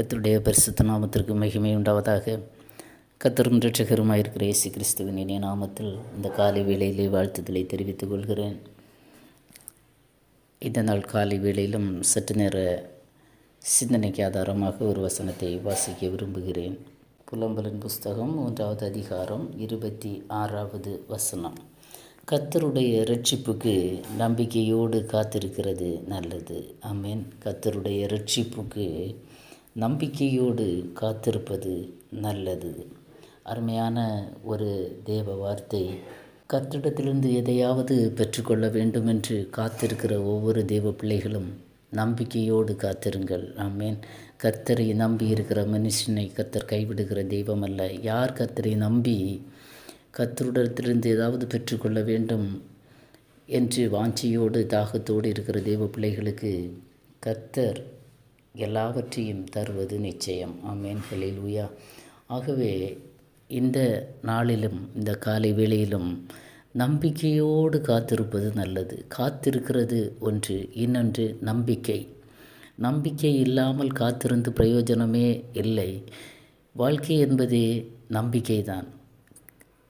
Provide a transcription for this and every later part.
கத்தருடைய பரிசுத்த நாமத்திற்கு மகிமை உண்டாவதாக. கத்தரும் ரட்சகருமாயிருக்கிற இயேசு கிறிஸ்துவின் இனிய நாமத்தில் இந்த காலை வேளையிலே வாழ்த்துதலை தெரிவித்துக் கொள்கிறேன். இந்த நாள் காலை வேளையிலும் சற்று நேர சிந்தனைக்கு ஆதாரமாக ஒரு வசனத்தை வாசிக்க விரும்புகிறேன். புலம்பலின் புஸ்தகம் மூன்றாவது அதிகாரம் இருபத்தி ஆறாவது வசனம். கத்தருடைய ரட்சிப்புக்கு நம்பிக்கையோடு காத்திருக்கிறது நல்லது. ஆமேன். கத்தருடைய ரட்சிப்புக்கு நம்பிக்கையோடு காத்திருப்பது நல்லது. அருமையான ஒரு தேவ வார்த்தை. கத்திடத்திலிருந்து எதையாவது பெற்றுக்கொள்ள வேண்டும் என்று காத்திருக்கிற ஒவ்வொரு தேவ பிள்ளைகளும் நம்பிக்கையோடு காத்திருங்கள். ஆமேன். கர்த்தரை நம்பி இருக்கிற மனுஷனை கர்த்தர் கைவிடுகிற தெய்வம் அல்ல யார் கர்த்தரை நம்பி கத்திருடத்திலிருந்து ஏதாவது பெற்றுக்கொள்ள வேண்டும் என்று வாஞ்சியோடு தாகத்தோடு இருக்கிற தெய்வ பிள்ளைகளுக்கு கர்த்தர் எல்லாவற்றையும் தருவது நிச்சயம். ஆமேன். ஹலிலூயா ஆகவே இந்த நாளிலும் இந்த காலை வேளையிலும் நம்பிக்கையோடு காத்திருப்பது நல்லது. காத்திருக்கிறது ஒன்று இன்னொன்று நம்பிக்கை. நம்பிக்கை இல்லாமல் காத்திருந்து பிரயோஜனமே இல்லை. வாழ்க்கை என்பதே நம்பிக்கை தான்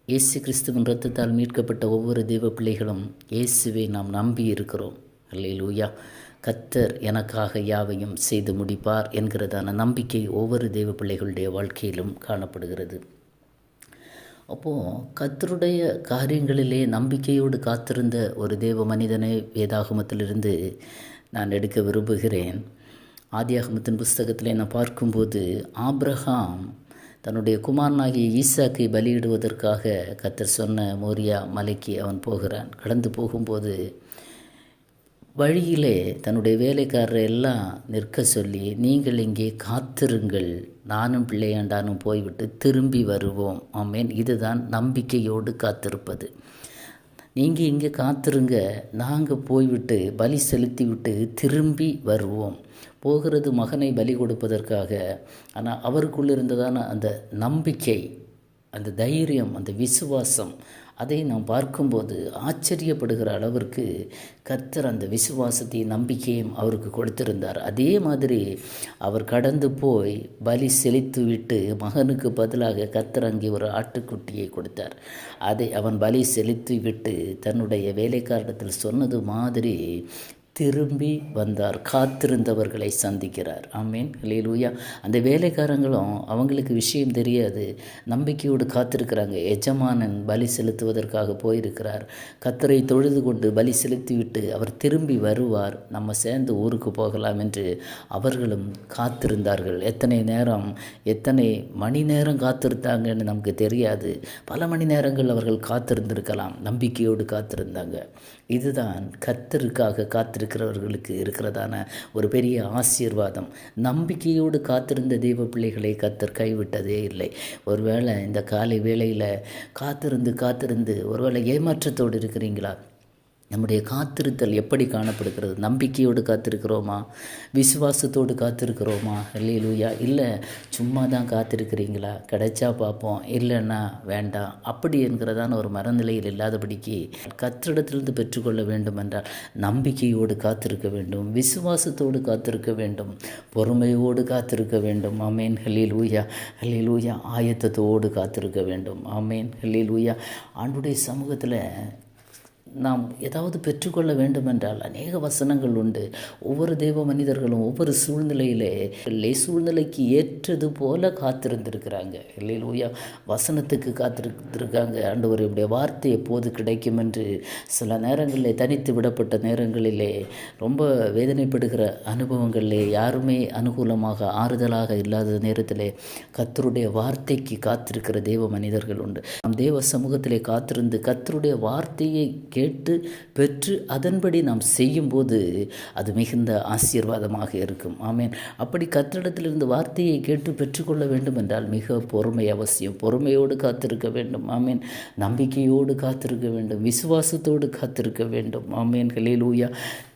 இயேசு கிறிஸ்துவின் ரத்தத்தால் மீட்கப்பட்ட ஒவ்வொரு தெய்வ பிள்ளைகளும் இயேசுவை நாம் நம்பி இருக்கிறோம். அல்லையிலூயா கத்தர் எனக்காக யாவையும் செய்து முடிப்பார் என்கிறதான நம்பிக்கை ஒவ்வொரு தெய்வ பிள்ளைகளுடைய வாழ்க்கையிலும் காணப்படுகிறது. அப்போது கத்தருடைய காரியங்களிலே நம்பிக்கையோடு காத்திருந்த ஒரு தேவ மனிதனை வேதாகமத்திலிருந்து நான் எடுக்க விரும்புகிறேன். ஆதியாகமத்தின் புஸ்தகத்தில் நான் பார்க்கும்போது ஆப்ரஹாம் தன்னுடைய குமாரனாகிய ஈசாக்கை பலியிடுவதற்காக கத்தர் சொன்ன மோரியா மலைக்கு அவன் போகிறான். கடந்து போகும்போது வழியிலே தன்னுடைய வேலைக்காரரை எல்லாம் நிற்க சொல்லி நீங்கள் இங்கே காத்திருங்கள். நானும் பிள்ளையாண்டானும் போய்விட்டு திரும்பி வருவோம். ஆமேன். இதுதான் நம்பிக்கையோடு காத்திருப்பது. நீங்கள் இங்கே காத்திருங்க. நாங்கள் போய்விட்டு பலி செலுத்தி விட்டு திரும்பி வருவோம். போகிறது மகனை பலி கொடுப்பதற்காக. ஆனால் அவருக்குள்ள இருந்ததான அந்த நம்பிக்கை அந்த தைரியம் அந்த விசுவாசம் அதை நாம் பார்க்கும்போது ஆச்சரியப்படுகிற அளவிற்கு கர்த்தர் அந்த விசுவாசத்தையும் நம்பிக்கையும் அவருக்கு கொடுத்திருந்தார். அதே மாதிரி அவர் கடந்து போய் பலி செலுத்து விட்டு மகனுக்கு பதிலாக கர்த்தர் அங்கே ஒரு ஆட்டுக்குட்டியை கொடுத்தார். அதை அவன் பலி செலுத்தி விட்டு தன்னுடைய வேலைக்காரிடத்தில் சொன்னது மாதிரி திரும்பி வந்தார் காத்திருந்தவர்களை சந்திக்கிறார். ஆமீன். லூயா அந்த வேலைக்காரங்களும் அவங்களுக்கு விஷயம் தெரியாது. நம்பிக்கையோடு காத்திருக்கிறாங்க. எஜமானன் பலி செலுத்துவதற்காக போயிருக்கிறார். கத்தரை தொழுது கொண்டு பலி செலுத்திவிட்டு அவர் திரும்பி வருவார். நம்ம சேர்ந்து ஊருக்கு போகலாம் என்று அவர்களும் காத்திருந்தார்கள். எத்தனை நேரம் எத்தனை மணி நேரம் காத்திருந்தாங்கன்னு நமக்கு தெரியாது. பல மணி நேரங்கள் அவர்கள் காத்திருந்திருக்கலாம். நம்பிக்கையோடு காத்திருந்தாங்க. இதுதான் கத்தருக்காக காத்திருக்கிறவர்களுக்கு இருக்கிறதான ஒரு பெரிய ஆசீர்வாதம். நம்பிக்கையோடு காத்திருந்த தெய்வ பிள்ளைகளை கத்தர் கைவிட்டதே இல்லை. ஒருவேளை இந்த காலை வேளையில் காத்திருந்து காத்திருந்து ஒருவேளை ஏமாற்றத்தோடு இருக்கிறீங்களா? நம்முடைய காத்திருத்தல் எப்படி காணப்படுகிறது? நம்பிக்கையோடு காத்திருக்கிறோமா? விசுவாசத்தோடு காத்திருக்கிறோமா? இல்லையிலூயா இல்லை சும்மா தான் காத்திருக்கிறீங்களா? கிடைச்சா பார்ப்போம். இல்லைன்னா வேண்டாம். அப்படி என்கிறதான ஒரு மரநிலையில் இல்லாதபடிக்கு கத்திரிடத்திலிருந்து பெற்றுக்கொள்ள வேண்டும் என்றால் நம்பிக்கையோடு காத்திருக்க வேண்டும். விசுவாசத்தோடு காத்திருக்க வேண்டும். பொறுமையோடு காத்திருக்க வேண்டும். அமேன் ஹலில் ஊயா ஹலில் ஊயா ஆயத்தத்தோடு காத்திருக்க வேண்டும். அமேன் ஹலில் ஊயா ஆண்டுடைய சமூகத்தில் நாம் ஏதாவது பெற்றுக்கொள்ள வேண்டுமென்றால் அநேக வசனங்கள் உண்டு. ஒவ்வொரு தெய்வ மனிதர்களும் ஒவ்வொரு சூழ்நிலையிலே இல்லை சூழ்நிலைக்கு ஏற்றது போல காத்திருந்திருக்கிறாங்க. இல்லையிலூயா வசனத்துக்கு காத்திருந்திருக்காங்க. ஆண்டவர் இப்படிய வார்த்தை எப்போது கிடைக்கும் என்று சில நேரங்களில் தனித்து விடப்பட்ட நேரங்களிலே ரொம்ப வேதனைப்படுகிற அனுபவங்களிலே யாருமே அனுகூலமாக ஆறுதலாக இல்லாத நேரத்திலே கத்தருடைய வார்த்தைக்கு காத்திருக்கிற தெய்வ மனிதர்கள் உண்டு. நம் தேவ சமூகத்திலே காத்திருந்து கத்தருடைய வார்த்தையை கேட்டு பெற்று அதன்படி நாம் செய்யும்போது அது மிகுந்த ஆசீர்வாதமாக இருக்கும். ஆமேன். அப்படி கத்திரிடத்திலிருந்து வார்த்தையை கேட்டு பெற்றுக்கொள்ள வேண்டும் என்றால் மிக பொறுமை அவசியம். பொறுமையோடு காத்திருக்க வேண்டும். ஆமேன். நம்பிக்கையோடு காத்திருக்க வேண்டும். விசுவாசத்தோடு காத்திருக்க வேண்டும். ஆமேன். ஹலேலூயா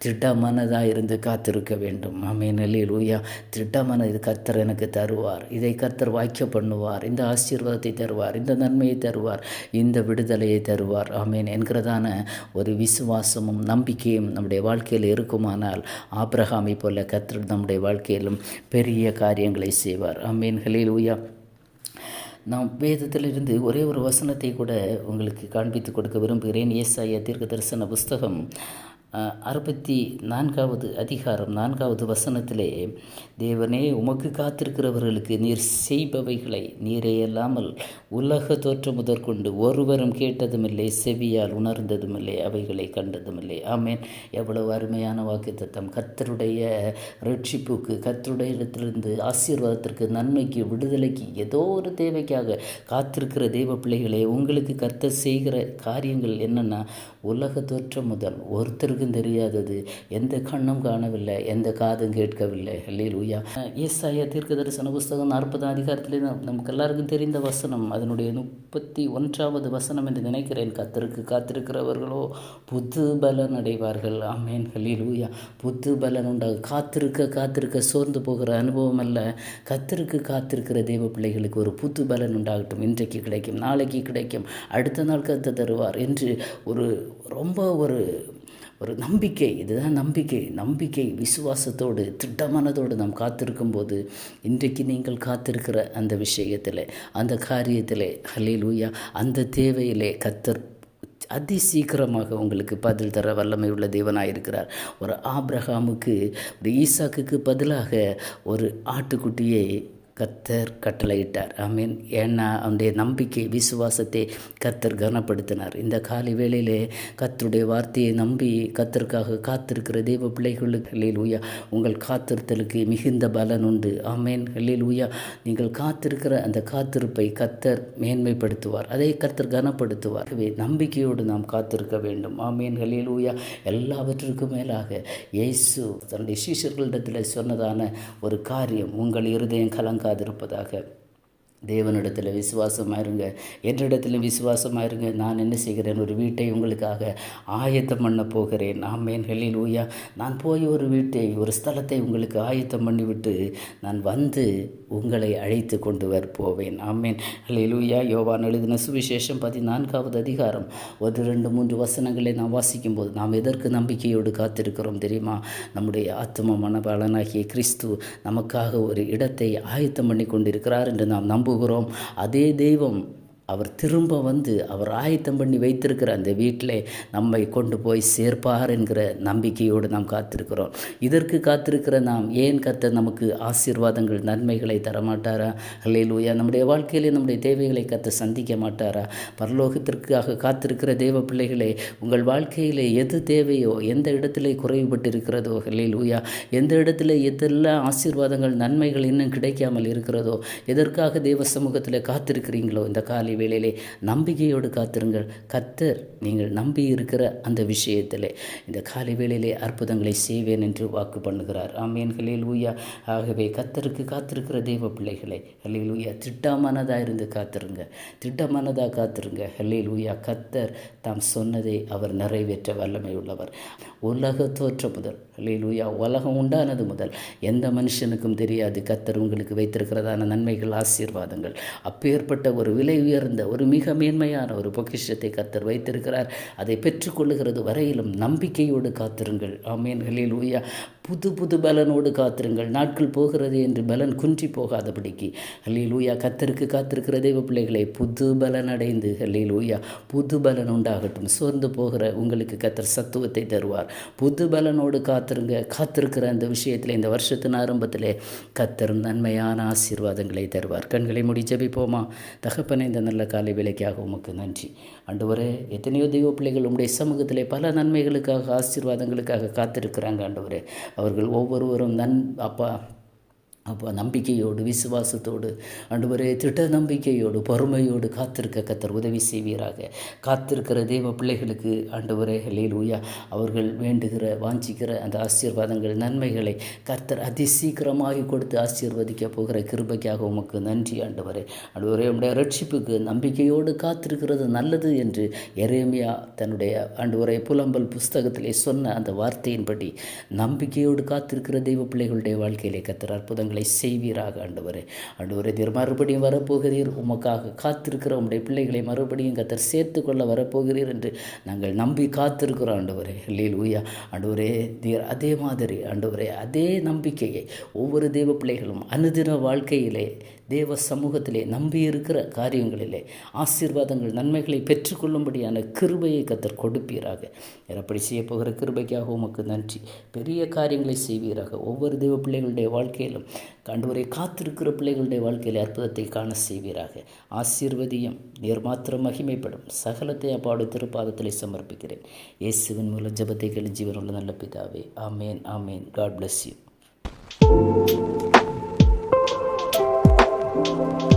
திட்டமானதாக இருந்து காத்திருக்க வேண்டும். ஆமேன். ஹலேலூயா திட்டமான இது கர்த்தர் எனக்கு தருவார். இதை கர்த்தர் வாய்க்க பண்ணுவார். இந்த ஆசீர்வாதத்தை தருவார். இந்த நன்மையை தருவார். இந்த விடுதலையை தருவார். ஆமேன். என்கிறதான ஒரு விசுவாசமும் நம்பிக்கையும் நம்முடைய வாழ்க்கையில் இருக்குமானால் ஆப்ரஹாமை போல கத்தர் நம்முடைய வாழ்க்கையிலும் பெரிய காரியங்களை செய்வார். அம்மீன்களில் உயா நாம் வேதத்திலிருந்து ஒரே ஒரு வசனத்தை கூட உங்களுக்கு காண்பித்து கொடுக்க விரும்புகிறேன். ஏசாய தீர்க்க தரிசன புஸ்தகம் அறுபத்தி நான்காவது அதிகாரம் நான்காவது வசனத்திலே தேவனே உமக்கு காத்திருக்கிறவர்களுக்கு நீர் செய்பவைகளை நீரே அல்லாமல் உலக தோற்றம் முதற்கொண்டு ஒருவரும் கேட்டதுமில்லை செவியால் உணர்ந்ததுமில்லை அவைகளை கண்டதுமில்லை. ஆமேன். எவ்வளவு அருமையான வாக்குத்தத்தம். கத்தருடைய ரட்சிப்புக்கு கத்தருடைய இடத்திலிருந்து ஆசீர்வாதத்திற்கு நன்மைக்கு விடுதலைக்கு ஏதோ ஒரு தேவைக்காக காத்திருக்கிற தெய்வ பிள்ளைகளே உங்களுக்கு கத்த செய்கிற காரியங்கள் என்னென்னா உலக தோற்றம் முதல் ஒருத்தருக்கு ஒருத்தருக்கும் தெரியாதது. எந்த கண்ணும் காணவில்லை எந்த காதும் கேட்கவில்லை. அல்லையில் உய்யா எஸ் ஐயா தீர்க்க தரிசன புஸ்தகம் நாற்பதாம் அதிகாரத்திலே நமக்கு எல்லாருக்கும் தெரிந்த வசனம். அதனுடைய முப்பத்தி ஒன்றாவது வசனம் என்று நினைக்கிறேன். கத்தருக்கு காத்திருக்கிறவர்களோ புது பலன் அடைவார்கள். ஆமேன். ஹலீல் ஊயா புது பலன் உண்டாகும் காத்திருக்க காத்திருக்க சோர்ந்து போகிற அனுபவம் அல்ல. கத்திருக்கு காத்திருக்கிற தெய்வ பிள்ளைகளுக்கு ஒரு புது பலன் உண்டாகட்டும். இன்றைக்கு கிடைக்கும் நாளைக்கு கிடைக்கும். அடுத்த நாள் கத்து தருவார் என்று ஒரு ரொம்ப ஒரு ஒரு நம்பிக்கை இதுதான் நம்பிக்கை. நம்பிக்கை விசுவாசத்தோடு திட்டமானதோடு நாம் காத்திருக்கும் போது இன்றைக்கு நீங்கள் காத்திருக்கிற அந்த விஷயத்தில் அந்த காரியத்தில் ஹலிலூயா அந்த தேவையிலே கத்தர் அதி சீக்கிரமாக உங்களுக்கு பதில் தர வல்லமை உள்ள தேவனாக இருக்கிறார். ஒரு ஆப்ரஹாமுக்கு ஒரு ஈசாக்குக்கு பதிலாக ஒரு ஆட்டுக்குட்டியை கத்தர் கட்டளையிட்டார். ஐ மீன் ஏன்னா அவனுடைய நம்பிக்கை விசுவாசத்தை கத்தர் கனப்படுத்தினார். இந்த காலை வேளையிலே கத்தருடைய வார்த்தையை நம்பி கத்தருக்காக காத்திருக்கிற தெய்வ பிள்ளைகளுக்கு உயா உங்கள் காத்திருத்தலுக்கு மிகுந்த பலன் உண்டு. ஆமேன். ஹெல்லில் உயா நீங்கள் காத்திருக்கிற அந்த காத்திருப்பை கத்தர் மேன்மைப்படுத்துவார். அதை கத்தர் கனப்படுத்துவார். நம்பிக்கையோடு நாம் காத்திருக்க வேண்டும். ஆமேன். ஹெல்லில் உயா எல்லாவற்றிற்கும் மேலாக இயேசு தன்னுடைய சீஷர்களிடத்தில் சொன்னதான ஒரு காரியம் உங்கள் இருதயம் விளங்காதிருப்பதாக தேவனிடத்தில் விசுவாசமாக இருங்க என்னிடத்திலும் விசுவாசமாக இருங்க நான் என்ன செய்கிறேன்? ஒரு வீட்டை உங்களுக்காக ஆயத்தம் பண்ண போகிறேன். ஆமேன். ஹெல்லில் ஊயா நான் போய் ஒரு வீட்டை ஒரு ஸ்தலத்தை உங்களுக்கு ஆயத்தம் பண்ணிவிட்டு நான் வந்து உங்களை அழைத்து கொண்டு வர போவேன். ஆமேன். ஹெல்லில் ஊயா யோவான் எழுதின சுவிசேஷம் பதினான்காவது அதிகாரம். ஒரு ரெண்டு மூன்று வசனங்களை நாம் வாசிக்கும்போது நாம் எதற்கு நம்பிக்கையோடு காத்திருக்கிறோம் தெரியுமா? நம்முடைய ஆத்ம மனபாலனாகிய கிறிஸ்து நமக்காக ஒரு இடத்தை ஆயத்தம் பண்ணி கொண்டிருக்கிறார் என்று நாம் நம்புகிறோம் அதே தெய்வம் அவர் திரும்ப வந்து அவர் ஆயத்தம் பண்ணி வைத்திருக்கிற அந்த வீட்டில் நம்மை கொண்டு போய் சேர்ப்பார் என்கிற நம்பிக்கையோடு நாம் காத்திருக்கிறோம். இதற்கு காத்திருக்கிற நாம் ஏன் கத்த நமக்கு ஆசீர்வாதங்கள் நன்மைகளை தரமாட்டாரா? அல்லேலூயா நம்முடைய வாழ்க்கையிலே நம்முடைய தேவைகளை கத்த சந்திக்க மாட்டாரா? பரலோகத்திற்காக காத்திருக்கிற தேவ பிள்ளைகளே உங்கள் வாழ்க்கையிலே எது தேவையோ எந்த இடத்துல குறைவுபட்டு இருக்கிறதோ ஊயா எந்த இடத்துல எதெல்லாம் ஆசீர்வாதங்கள் நன்மைகள் இன்னும் கிடைக்காமல் இருக்கிறதோ எதற்காக தேவ சமூகத்தில் காத்திருக்கிறீங்களோ இந்த காலை வேளையிலே நம்பிக்கையோடு காத்திருங்கள். கத்தர் நீங்கள் நம்பி இருக்கிற அந்த விஷயத்திலே இந்த காலை வேளையிலே அற்புதங்களை செய்வேன் என்று வாக்கு பண்ணுகிறார். ஆமேன். ஹலில் ஊயா ஆகவே கத்தருக்கு காத்திருக்கிற தெய்வ பிள்ளைகளை ஹல்லில் ஊயா திட்டமானதாக இருந்து காத்திருங்க. திட்டமானதாக காத்திருங்க. ஹல்லில் ஊயா கத்தர் தாம் சொன்னதை அவர் நிறைவேற்ற வல்லமை உள்ளவர் உலக தோற்றம் முதல் ஹலில் உலகம் உண்டானது முதல். எந்த மனுஷனுக்கும் தெரியாது. கத்தர் உங்களுக்கு வைத்திருக்கிறதான நன்மைகள் ஆசீர்வாதங்கள். அப்பேற்பட்ட ஒரு விலை உயர்ந்த ஒரு மிக மேன்மையான ஒரு பொக்கிஷத்தை கத்தர் வைத்திருக்கிறார். அதை பெற்றுக்கொள்ளுகிறது வரையிலும் நம்பிக்கையோடு காத்திருங்கள். ஆமேன். ஹலில் புது புது பலனோடு காத்திருங்கள். நாட்கள் போகிறது என்று பலன் குன்றி போகாதபடிக்கு. ஹல்லில் ஊயா கத்தருக்கு காத்திருக்கிற தெய்வ பிள்ளைகளை புது பலன் அடைந்து ஹல்லில் ஊயா புது பலன் உண்டாகட்டும். சோர்ந்து போகிற உங்களுக்கு கத்தர் சத்துவத்தை தருவார். புது பலனோடு காத்திருங்க காத்திருக்கிற அந்த விஷயத்தில் இந்த வருஷத்தின் ஆரம்பத்திலே கத்தர் நன்மையான ஆசீர்வாதங்களை தருவார். கண்களை முடி ஜபிப்போமா? தகப்பனை இந்த நல்ல காலை விலைக்காக உமக்கு நன்றி. ஆண்டவரே எத்தனையோ தெய்வ பிள்ளைகள் உங்களுடைய சமூகத்திலே பல நன்மைகளுக்காக ஆசீர்வாதங்களுக்காக காத்திருக்கிறாங்க ஆண்டவரே. அவர்கள் ஒவ்வொருவரும் நன் அப்பா அப்போ நம்பிக்கையோடு விசுவாசத்தோடு ஆண்டவரே திட்ட நம்பிக்கையோடு பொறுமையோடு காத்திருக்க கத்தர் உதவி செய்வீராக. காத்திருக்கிற தெய்வ பிள்ளைகளுக்கு ஆண்டவரே ஹலேல் அவர்கள் வேண்டுகிற வாஞ்சிக்கிற அந்த ஆசீர்வாதங்கள் நன்மைகளை கர்த்தர் அதிசீக்கிரமாக கொடுத்து ஆசீர்வதிக்க போகிற கிருபைக்காக உமக்கு நன்றி ஆண்டவரே. ஆண்டவரே உடைய ரட்சிப்புக்கு நம்பிக்கையோடு காத்திருக்கிறது நல்லது என்று எரேமியா தன்னுடைய ஆண்டவரை புலம்பல் புஸ்தகத்திலே சொன்ன அந்த வார்த்தையின்படி நம்பிக்கையோடு காத்திருக்கிற தெய்வ பிள்ளைகளுடைய வாழ்க்கையிலே கத்தர் அற்புதங்கள் காரியங்களை செய்வீராக ஆண்டவரே. ஆண்டவரே தீர் மறுபடியும் வரப்போகிறீர். உமக்காக காத்திருக்கிற உம்முடைய பிள்ளைகளை மறுபடியும் கத்தர் சேர்த்து கொள்ள வரப்போகிறீர் என்று நாங்கள் நம்பி காத்திருக்கிறோம் ஆண்டவரே. லீல் ஊயா ஆண்டவரே தீர் அதே மாதிரி ஆண்டவரே அதே நம்பிக்கையை ஒவ்வொரு தேவ பிள்ளைகளும் அனுதின வாழ்க்கையிலே தேவ சமூகத்திலே நம்பி இருக்கிற காரியங்களிலே ஆசீர்வாதங்கள் நன்மைகளை பெற்றுக்கொள்ளும்படியான கிருபையை கத்தர் கொடுப்பீராக. அப்படி செய்ய போகிற கிருபைக்காக உமக்கு நன்றி. பெரிய காரியங்களை செய்வீராக. ஒவ்வொரு தெய்வ பிள்ளைகளுடைய வாழ்க்கையிலும் கண்டுவரை காத்திருக்கிற பிள்ளைகளுடைய வாழ்க்கையில் அற்புதத்தை காண செய்வீராக. ஆசீர்வதியும் நீர் மாத்திரம் மகிமைப்படும். சகலத்தை அப்பாடு திருப்பாதத்திலே சமர்ப்பிக்கிறேன். இயேசுவின் மூலம் ஜபத்தை கழிஞ்சி ஜீவனுள்ள நல்ல பிதாவே ஆமேன் ஆமேன். God bless you Thank you.